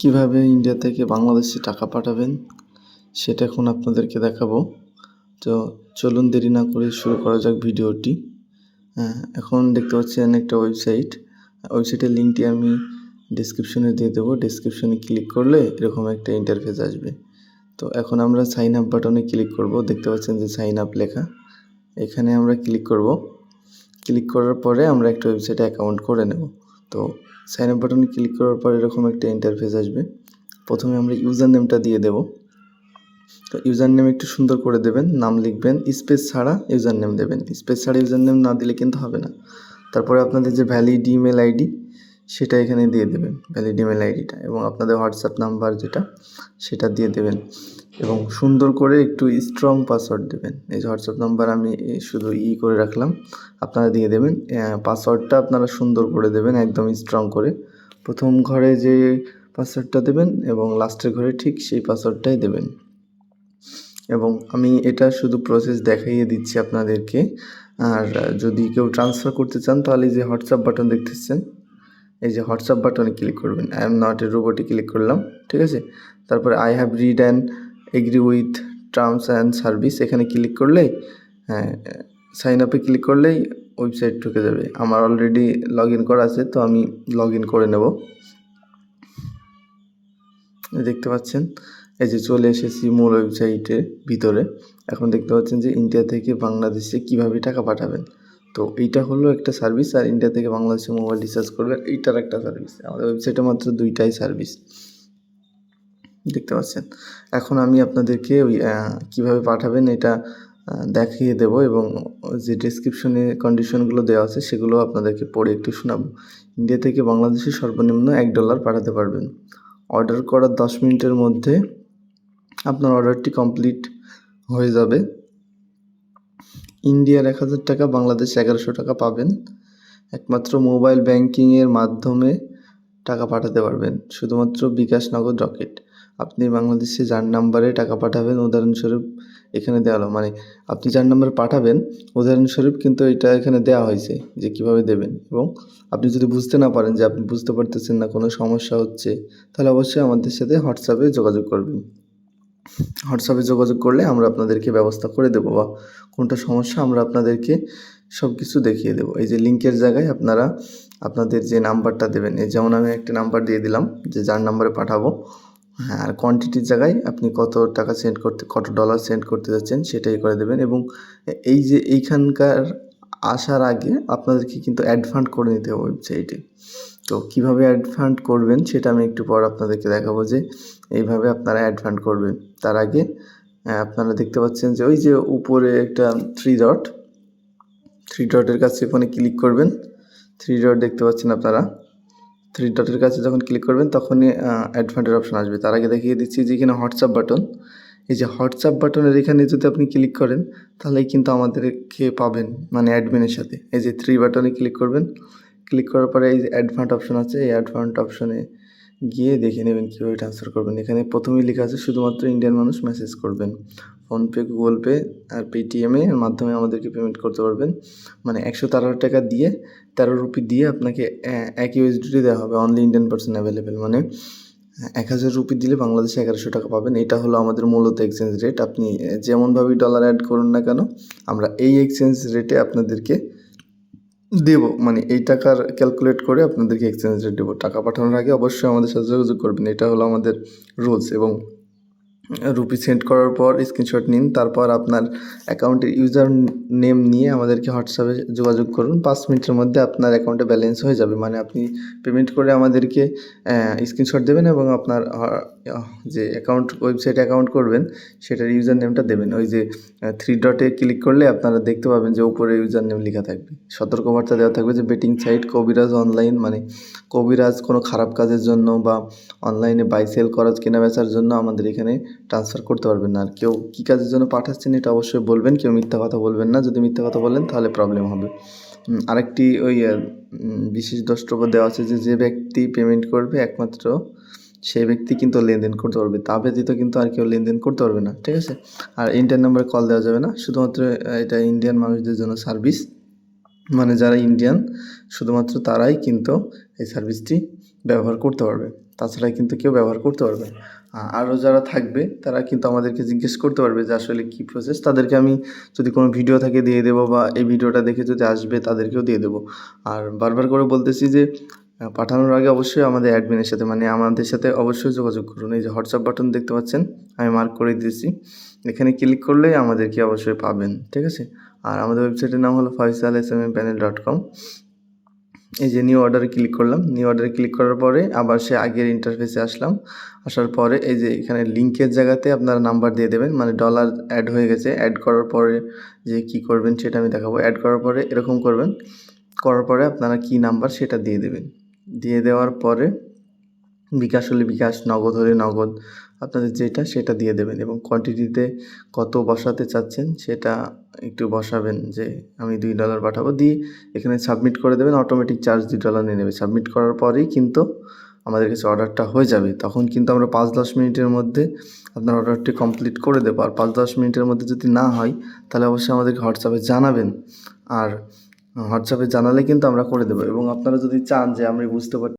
কীভাবে ইন্ডিয়া থেকে বাংলাদেশে টাকা পাঠাবেন, সেটা এখন আপনাদেরকে দেখাবো। তো চলুন দেরি না করে শুরু করা যাক ভিডিওটি। হ্যাঁ এখন দেখতে পাচ্ছেন একটা ওয়েবসাইট। ওয়েবসাইটের লিঙ্কটি আমি ডিসক্রিপশনে দিয়ে দেবো। ডিসক্রিপশনে ক্লিক করলে এরকম একটা ইন্টারফেস আসবে। তো এখন আমরা সাইন আপ বাটনে ক্লিক করব। দেখতে পাচ্ছেন যে সাইন আপ লেখা। এখানে আমরা ক্লিক করব। ক্লিক করার পরে আমরা একটা ওয়েবসাইটে অ্যাকাউন্ট করে নেব। তো সাইন আপ বাটনে ক্লিক করার পর এরকম একটা ইন্টারফেস আসবে। প্রথমে আমরা ইউজার নেমটা দিয়ে দেব। তো ইউজার নেম একটু সুন্দর করে দেবেন, নাম লিখবেন স্পেস ছাড়া ইউজার নেম দেবেন। স্পেস ছাড়া ইউজার নেম না দিলে কিন্তু হবে না। তারপরে আপনাদের যে ভ্যালিড ইমেল আইডি সেটা এখানে দিয়ে দেবেন ভ্যালিড ইমেল আইডিটা এবং আপনাদের হোয়াটসঅ্যাপ নাম্বার যেটা, সেটা দিয়ে দেবেন। এবং সুন্দর করে একটু স্ট্রং পাসওয়ার্ড দেবেন। এই যে হোয়াটসঅ্যাপ নাম্বার আমি শুধু ই করে রাখলাম। আপনারা দিয়ে দেবেন। পাসওয়ার্ডটা আপনারা সুন্দর করে দেবেন, একদম স্ট্রং করে। প্রথম ঘরে যে পাসওয়ার্ডটা দেবেন এবং লাস্টের ঘরে ঠিক সেই পাসওয়ার্ডটাই দেবেন। এবং আমি এটা শুধু প্রসেস দেখাইয়ে দিচ্ছি আপনাদেরকে। আর যদি কেউ ট্রান্সফার করতে চান, তাহলে যে হোয়াটসঅ্যাপ বাটন দেখতেছেন, এই যে হোয়াটসঅ্যাপ বাটনে ক্লিক করবেন। আই এম নট এ রোবটে ক্লিক করলাম, ঠিক আছে? তারপরে I have read and agree with terms and service এখানে ক্লিক করলেই হ্যাঁ সাইন আপে ক্লিক করলেই ওয়েবসাইট ঢুকে যাবে। আমার অলরেডি লগ ইন করা আছে, তো আমি লগ ইন করে নেব। দেখতে পাচ্ছেন? এই যে চলে এসেছি মূল ওয়েবসাইটের ভিতরে। এখন দেখতে পাচ্ছেন যে ইন্ডিয়া থেকে বাংলাদেশে কীভাবে টাকা পাঠাবেন? তো এইটা হলো একটা সার্ভিস আর ইন্ডিয়া থেকে বাংলাদেশে মোবাইল রিচার্জ করবেন এইটার একটা সার্ভিস আমাদের ওয়েবসাইটে মাত্র দুইটাই সার্ভিস দেখতে পাচ্ছেন। এখন আমি আপনাদেরকে ওই কীভাবে পাঠাবেন এটা দেখিয়ে দেব এবং যে ডিসক্রিপশনে কন্ডিশনগুলো দেওয়া আছে সেগুলো আপনাদেরকে পড়ে একটু শোনাবো। ইন্ডিয়া থেকে বাংলাদেশে সর্বনিম্ন এক ডলার পাঠাতে পারবেন। অর্ডার করার দশ মিনিটের মধ্যে আপনার অর্ডারটি কমপ্লিট হয়ে যাবে। ইন্ডিয়ার এক হাজার টাকা, বাংলাদেশ এগারোশো টাকা পাবেন। একমাত্র মোবাইল ব্যাংকিংয়ের মাধ্যমে টাকা পাঠাতে পারবেন। শুধুমাত্র বিকাশ নগদ রকেট। আপনি বাংলাদেশে যার নাম্বারে টাকা পাঠাবেন, উদাহরণস্বরূপ এখানে দেওয়া হলো। মানে আপনি যার নাম্বারে পাঠাবেন, উদাহরণস্বরূপ কিন্তু এটা এখানে দেওয়া হয়েছে যে কীভাবে দেবেন। এবং আপনি যদি বুঝতে না পারেন যে আপনি বুঝতে পারতেছেন না, কোনো সমস্যা হচ্ছে, তাহলে অবশ্যই আমাদের সাথে হোয়াটসঅ্যাপে যোগাযোগ করবেন। হোয়াটসঅ্যাপে যোগাযোগ করলে আমরা আপনাদেরকে ব্যবস্থা করে দেবো বা কোনটা সমস্যা আমরা আপনাদেরকে সব কিছু দেখিয়ে দেবো। এই যে লিঙ্কের জায়গায় আপনারা আপনাদের যে নাম্বারটা দেবেন, এই যেমন আমি একটা নাম্বার দিয়ে দিলাম যে যার নাম্বারে পাঠাবো হ্যাঁ আর কোয়ান্টিটির জায়গায় আপনি কত টাকা সেন্ড করতে, কত ডলার সেন্ড করতে যাচ্ছেন সেটাই করে দেবেন এবং এই যে এইখানকার আসার আগে আপনাদেরকে কিন্তু অ্যাডভান্ট করে নিতে হবে ওয়েবসাইটে তো কীভাবে অ্যাডভান্ট করবেন সেটা আমি একটু পর আপনাদেরকে দেখাবো যে এইভাবে আপনারা অ্যাডভান্ট করবেন। তার আগে আপনারা দেখতে পাচ্ছেন যে ওই যে উপরে একটা থ্রি ডট থ্রি ডটের কাছে ওখানে ক্লিক করবেন। থ্রি ডট দেখতে পাচ্ছেন আপনারা। থ্রি ডটের কাছে যখন ক্লিক করবেন, তখনই অ্যাডভান্টের অপশন আসবে। তার আগে দেখিয়ে দিচ্ছি যে এখানে হোয়াটসঅ্যাপ বাটন এই যে হোয়াটসঅ্যাপ বাটনের এখানে যদি আপনি ক্লিক করেন, তাহলে কিন্তু আমাদেরকে পাবেন মানে অ্যাডমিনের সাথে। এই যে থ্রি বাটনে ক্লিক করবেন ক্লিক করার পরে এই যে অ্যাডভান্ট অপশন আছে, এই অ্যাডভান্ট অপশনে গিয়ে দেখে নেবেন কীভাবে ট্রান্সফার করবেন। এখানে প্রথমেই লেখা আছে, শুধুমাত্র ইন্ডিয়ান মানুষ মেসেজ করবেন। ফোনপে গুগল পে আর পেটিএমে মাধ্যমে আমাদেরকে পেমেন্ট করতে পারবেন। মানে একশো তেরো টাকা দিয়ে, তেরো রুপি দিয়ে আপনাকে এক ইউএসডিটি দেওয়া হবে অনলি ইন্ডিয়ান পার্সন অ্যাভেলেবেল মানে এক হাজার রুপি দিলে বাংলাদেশে এগারোশো টাকা পাবেন। এটা হলো আমাদের মূলত এক্সচেঞ্জ রেট আপনি যেমনভাবেই ডলার অ্যাড করুন না কেন, আমরা এই এক্সচেঞ্জ রেটে আপনাদেরকে দেব। মানে এই টাকার ক্যালকুলেট করে আপনাদেরকে এক্সচেঞ্জ রেট দেবো। টাকা পাঠানোর আগে অবশ্যই আমাদের সাথে যোগাযোগ করবেন। এটা হলো আমাদের রুলস এবং রুপি সেন্ড করার পর স্ক্রিনশট নিন, তারপর আপনার অ্যাকাউন্টের ইউজার নেম নিয়ে আমাদেরকে হোয়াটসঅ্যাপে যোগাযোগ করুন। পাঁচ মিনিটের মধ্যে আপনার অ্যাকাউন্টে ব্যালেন্স হয়ে যাবে। মানে আপনি পেমেন্ট করে আমাদেরকে স্ক্রিনশট দেবেন এবং আপনার যে অ্যাকাউন্ট ওয়েবসাইটে অ্যাকাউন্ট করবেন, সেটার ইউজার নেমটা দেবেন। ওই যে থ্রি ডটে ক্লিক করলে আপনারা দেখতে পাবেন যে উপরে ইউজার নেম লেখা থাকবে। সতর্কবার্তা দেওয়া থাকবে যে বেটিং সাইট কবিরাজ অনলাইন মানে কবিরাজ কোনো খারাপ কাজের জন্য বা অনলাইনে বাই সেল করা কেনা বেচার জন্য আমাদের এখানে ট্রান্সফার করতে পারবেন না। আর কেউ কী কাজের জন্য পাঠাচ্ছেন এটা অবশ্যই বলবেন, কেউ মিথ্যা কথা বলবেন না। যদি মিথ্যা কথা বলেন তাহলে প্রবলেম হবে। আরেকটি ওই বিশেষ দ্রষ্টব্য দেওয়া আছে যে যে ব্যক্তি পেমেন্ট করবে একমাত্র সেই ব্যক্তি কিন্তু লেনদেন করতে পারবে। তা ব্যতীত কিন্তু আর কেউ লেনদেন করতে পারবে না, ঠিক আছে? আর ইন্ডিয়ান নাম্বারে কল দেওয়া যাবে না, শুধুমাত্র এটা ইন্ডিয়ান মানুষদের জন্য সার্ভিস মানে যারা ইন্ডিয়ান শুধুমাত্র তারাই কিন্তু এই সার্ভিসটি ব্যবহার করতে পারবে। তাছাড়া কিন্তু কেউ ব্যবহার করতে পারবে আরও যারা থাকবে, তারা কিন্তু আমাদেরকে জিজ্ঞেস করতে পারবে যে আসলে কী প্রসেস তাদেরকে আমি যদি কোনো ভিডিও থাকে দিয়ে দেবো বা এই ভিডিওটা দেখে যদি আসবে, তাদেরকেও দিয়ে দেবো। আর বারবার করে বলতেছি যে পাঠানোর আগে অবশ্যই আমাদের অ্যাডমিনের সাথে মানে আমাদের সাথে অবশ্যই যোগাযোগ করুন। এই যে হোয়াটসঅ্যাপ বাটন দেখতে পাচ্ছেন, আমি মার্ক করে দিয়েছি। এখানে ক্লিক করলেই আমাদেরকে অবশ্যই পাবেন, ঠিক আছে? আর আমাদের ওয়েবসাইটের নাম হলো Faisal S M panel dot com এই যে নিউ অর্ডারে ক্লিক করলাম নিউ অর্ডারে ক্লিক করার পরে আবার সে আগের ইন্টারফেসে আসলাম। আসার পরে এই যে এখানে লিঙ্কের জায়গাতে আপনারা নাম্বার দিয়ে দেবেন মানে ডলার অ্যাড হয়ে গেছে অ্যাড করার পরে যে কি করবেন সেটা আমি দেখাবো। অ্যাড করার পরে এরকম করবেন, করার পরে আপনারা কি নাম্বার সেটা দিয়ে দেবেন। দিয়ে দেওয়ার পরে বিকাশ হলে বিকাশ, নগদ হলে নগদ, আপনাদের যেটা সেটা দিয়ে দেবেন এবং কোয়ান্টিটিতে কত বসাতে চাচ্ছেন সেটা একটু বসাবেন যে আমি দুই ডলার পাঠাবো। দিয়ে এখানে সাবমিট করে দেবেন অটোমেটিক চার্জ দুই ডলার নিয়ে নেবে। সাবমিট করার পরেই কিন্তু আমাদের কাছে অর্ডারটা হয়ে যাবে। তখন কিন্তু আমরা পাঁচ দশ মিনিটের মধ্যে আপনার অর্ডারটি কমপ্লিট করে দেবো। আর পাঁচ দশ মিনিটের মধ্যে যদি না হয়, তাহলে অবশ্যই আমাদেরকে হোয়াটসঅ্যাপে জানাবেন। আর হোয়াটসঅ্যাপে জানালে কিন্তু আমরা করে দেবো। এবং আপনারা যদি চান যে আমি বুঝতে পার